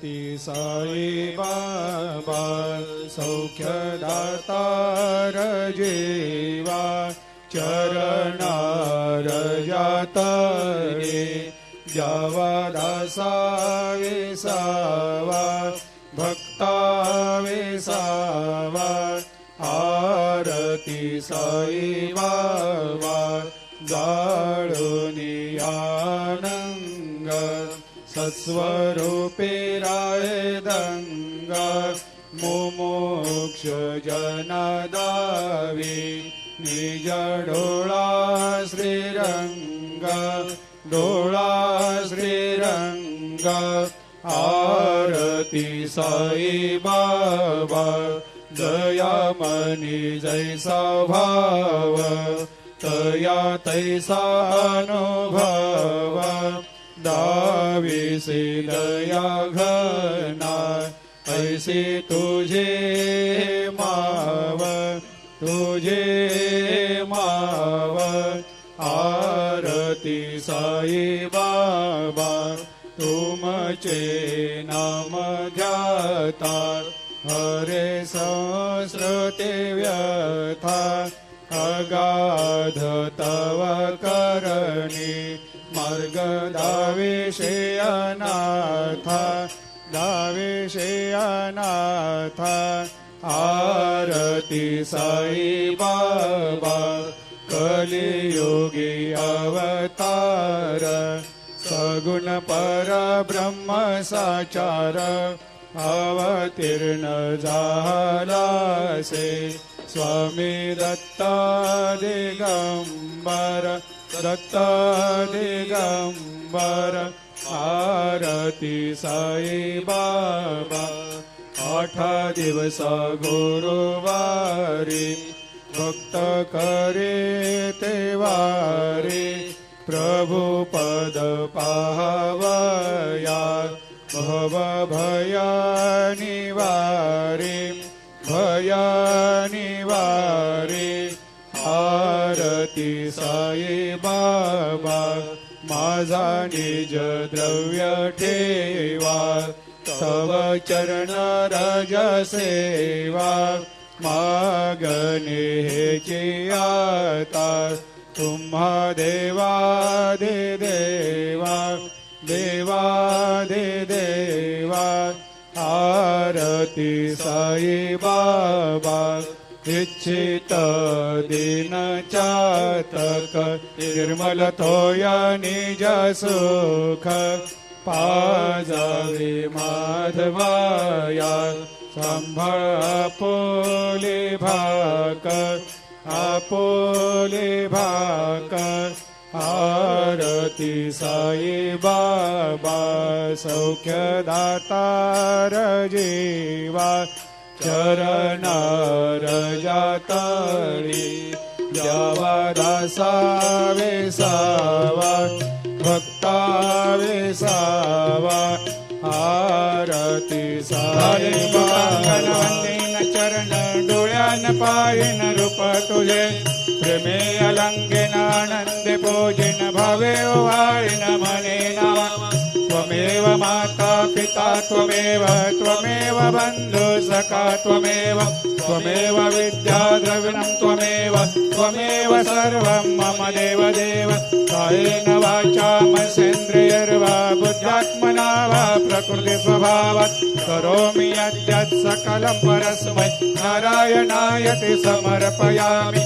ती साई बाबा सौख्यदातार जेवा चरणार जातरे जावा दासावे सावा भक्तावे सावा आरती साई बाबा गाळुनियाना तत्स्वरूपे राय दंग मुमोक्ष जनदावि निज डोळा श्रीरंग डोळा श्रीरङ्ग आरती साई बाबा दयामनी जैसा भाव तया तैसा अनुभव दाविसे दया घना ऐसे तुझे माव तुझे माव। आरती साई बाबा तुमचे नाम ध्याता हरे संस्कृते व्यथा अगाध तव करणी। मार्ग दाविषे अनाथा दाविषे अनाथा आरती साई बाबा कलियोगी अवतार सगुण पर ब्रह्म साचार अवतीर्ण झालासे स्वामी दत्ता दिगंबर दिगंबर आरती साई बाबा आठ दिवस गुरुवारी भक्त करे तेवारी प्रभु पद पाहवया भव भया साई बाबा माझा निज द्रव्य ठेवा. तव चरण रज सेवा मागणे हेची आता तुम्हा देवा दे देवा देवा दे देवा. आरती साई बाबा इच्छित दिन चातक निर्मल थोया निज सुख पाजावे माधवाया सांभाळ आपोले भाक आपोले भाक आरती साई बाबा सौख्यदातार रजीवा चरणार जातळी द्यावा दासा वेसावा भक्ता वेसावा आरती साई बाबा चरण डोळ्यान पायन रूप तुझे प्रेमे अलंकेन आनंदे पूजिन भावे वाळिन मने नावा त्वमेव माता पिता त्वमेव त्वमेव बन्धु सखा त्वमेव त्वमेव विद्या त्वमेव त्वमेव सर्वं मम देव देव कायेन वाचा मसेन्द्रियर्वा बुद्ध्यात्मना वा प्रकृतिस्वभावात्। करोमि यद्यत् सकलं परस्मै। नारायणायति समर्पयामि।